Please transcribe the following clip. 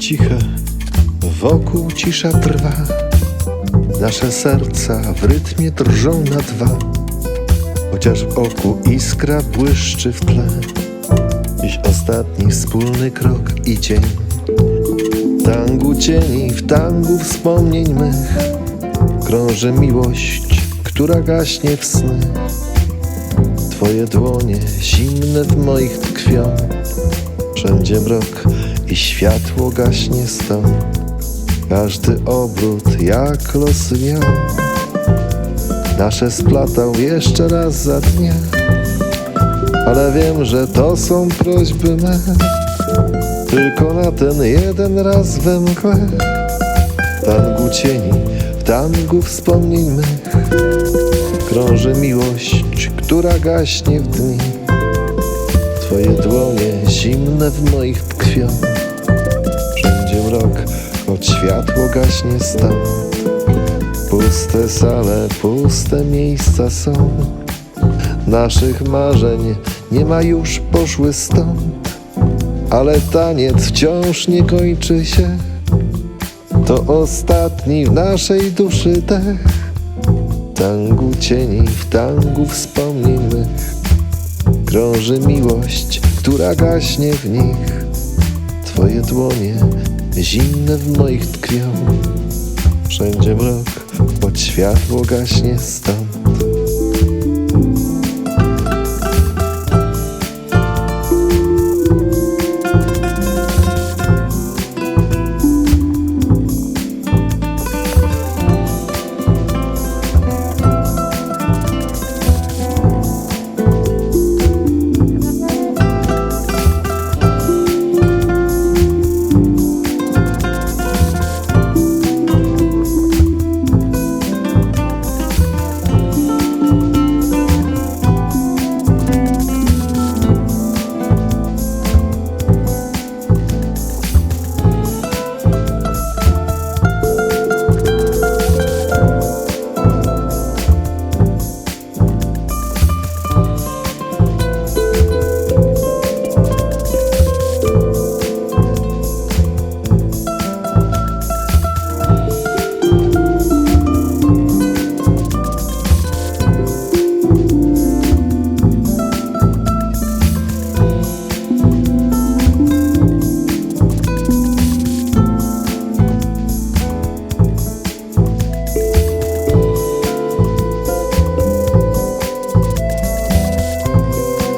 ciche, wokół cisza trwa. Nasze serca w rytmie drżą na dwa, chociaż w oku iskra błyszczy w tle. Dziś ostatni wspólny krok i cień. Tangu cieni, w tangu wspomnień mych krąży miłość, która gaśnie w sny. Twoje dłonie zimne w moich tkwią. Wszędzie mrok i światło gaśnie stąd. Każdy obrót jak los miał. Nasze splatał jeszcze raz za dnia. Ale wiem, że to są prośby me. Tylko na ten jeden raz we mgle. W tangu cieni, w tangu wspomnień mych krąży miłość, która gaśnie w dni. Twoje dłonie zimne w moich tkwią. Wszędzie mrok, choć światło gaśnie stąd. Puste sale, puste miejsca są. Naszych marzeń nie ma już, poszły stąd. Ale taniec wciąż nie kończy się. To ostatni w naszej duszy dech. Tangu cieni, w tangu wspomnień Krąży miłość, która gaśnie w nich. Twoje dłonie, zimne w moich tkwią Wszędzie mrok, choć światło gaśnie stąd